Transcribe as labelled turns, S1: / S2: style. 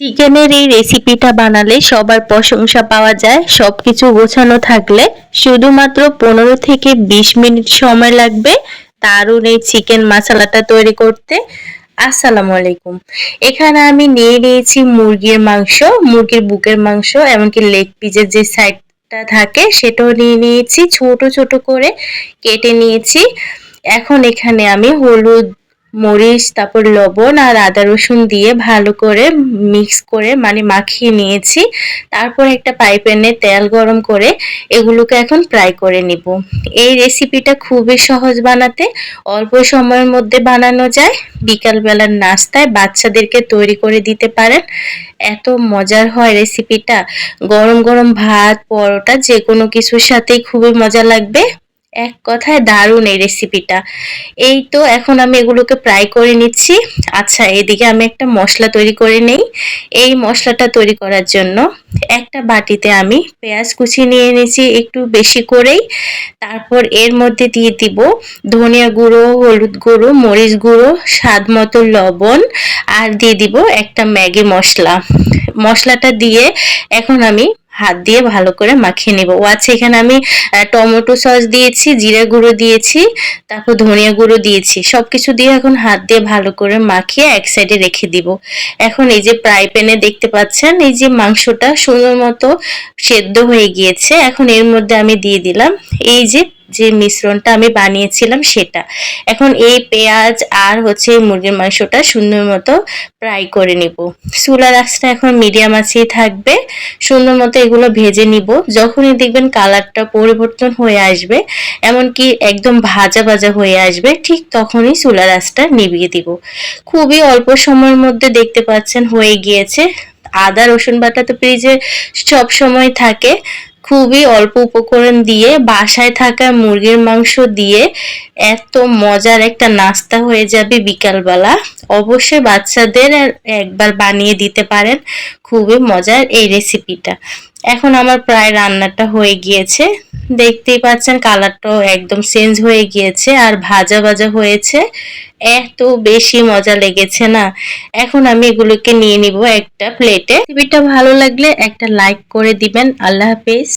S1: চিকেনের এই রেসিপিটা বানালে সবার প্রশংসা পাওয়া যায়। সব কিছু গোছানো থাকলে শুধুমাত্র পনেরো থেকে বিশ মিনিট সময় লাগবে দারুণ এই চিকেন মশলাটা তৈরি করতে। আসসালামু আলাইকুম। এখানে আমি নিয়ে নিয়েছি মুরগির মাংস, মুরগির বুকের মাংস এমনকি লেগ পিসের যে সাইডটা থাকে সেটাও নিয়ে নিয়েছি। ছোট ছোট করে কেটে নিয়েছি। এখন এখানে আমি হলুদ মরিচ, তারপর লবণ আর আদা রসুন দিয়ে ভালো করে মিক্স করে মানে মাখিয়ে নিয়েছি। তারপর একটা পাইপ এনে তেল গরম করে এগুলোকে এখন ফ্রাই করে নিব। এই রেসিপিটা খুবই সহজ বানাতে, অল্প সময়ের মধ্যে বানানো যায়। বিকালবেলার নাস্তায় বাচ্চাদেরকে তৈরি করে দিতে পারেন। এত মজার হয় রেসিপিটা গরম গরম ভাত, পরোটা যে কোনো কিছুর সাথেই খুবই মজা লাগবে। এক কথায় দারুণ এই রেসিপিটা এই তো এখন আমি এগুলোকে ফ্রাই করে নিচ্ছি। আচ্ছা এদিকে আমি একটা মশলা তৈরি করে নেই। এই মশলাটা তৈরি করার জন্য একটা বাটিতে আমি পেঁয়াজ কুচি নিয়ে নিয়েছি একটু বেশি করেই। তারপর এর মধ্যে দিয়ে দিব ধনিয়া গুঁড়ো, হলুদ গুঁড়ো, মরিচ গুঁড়ো, স্বাদ মতো লবণ আর দিয়ে দিব একটা ম্যাগি মশলা। মশলাটা দিয়ে এখন আমি হাত দিয়ে ভালো করে মাখিয়ে নেব। ও আচ্ছা এখানে আমি টমেটো সস দিয়েছি, জিরে গুঁড়ো দিয়েছি, তারপর ধনিয়া গুঁড়ো দিয়েছি। সব কিছু দিয়ে এখন হাত দিয়ে ভালো করে মাখিয়ে এক সাইডে রেখে দিব। এখন এই যে ফ্রাই প্যানে দেখতে পাচ্ছেন, এই যে মাংসটা সুন্দর মতো সেদ্ধ হয়ে গিয়েছে। এখন এর মধ্যে আমি দিয়ে দিলাম, এই যে যে মিশ্রণটা আমি বানিয়েছিলাম সেটা। এখন এই পেঁয়াজ আর হচ্ছে মুরগির মাংসটা সুন্দর মতো ফ্রাই করে নিব। চুলার আঁচটা এখন মিডিয়াম আছেই থাকবে। সুন্দর মতো এগুলো ভেজে নিব। যখনই দেখবেন কালারটা পরিবর্তন হয়ে আসবে, এমনকি একদম ভাজা ভাজা হয়ে আসবে, ঠিক তখনই চুলার আঁচটা নিভিয়ে দিব। খুবই অল্প সময়ের মধ্যে দেখতে পাচ্ছেন হয়ে গিয়েছে। আদা, রসুন বাটা তো ফ্রিজে সব সময় থাকে। খুবই অল্প উপকরণ দিয়ে বাসায় থাকা মুরগির মাংস দিয়ে এত মজার একটা নাস্তা হয়ে যাবে বিকালবেলা। অবশ্যই বাচ্চাদের একবার বানিয়ে দিতে পারেন। খুবই মজার এই রেসিপিটা এখন আমার প্রায় রান্নাটা হয়ে গিয়েছে। দেখতেই পাচ্ছেন কালারটাও একদম চেঞ্জ হয়ে গিয়েছে আর ভাজা ভাজা হয়েছে। এত বেশি মজা লেগেছে না? এখন আমি এগুলোকে নিয়ে নিব একটা প্লেটে রেসিপিটা ভালো লাগলে একটা লাইক করে দিবেন। আল্লাহ হাফেজ।